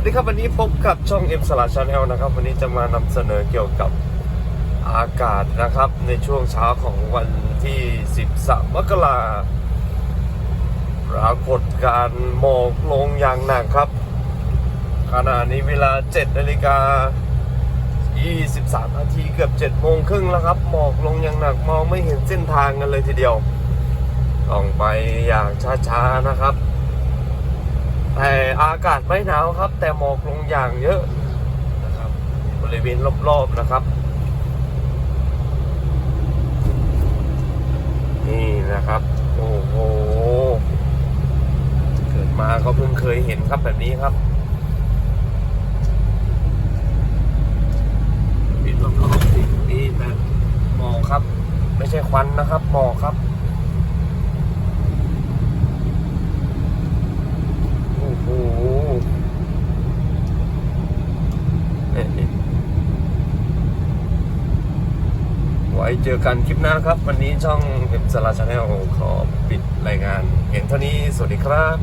วัสดีครับวันนี้พบกับช่อง M สลาชาแนลนะครับ วันนี้จะมานำเสนอเกี่ยวกับอากาศนะครับ ในช่วงเช้าของวันที่ 13 มกราปรากฏการหมอกลงอย่างหนักครับ ขณะนี้เวลา 7 นาฬิกา 23 นาทีเกือบ 7 โมงครึ่งแล้วครับ หมอกลงอย่างหนักมองไม่เห็นเส้นทางกันเลยทีเดียวต้องไปอย่างช้าๆนะครับ แต่อากาศไม่หนาวครับ แต่หมอกลงอย่างเยอะนะครับ บริเวณรอบๆนะครับ นี่นะครับ โอ้โห เกิดมาก็เพิ่งเคยเห็นครับแบบนี้ครับปิดรอบๆนี่แบบหมอกครับ ไม่ใช่ควันนะครับหมอกครับ โอ้โหเอ๊ะ ไว้เจอกันคลิปหน้าครับ วันนี้ช่องเอ็มสลาชาแนลขอปิดรายงานเพียงเท่านี้สวัสดีครับ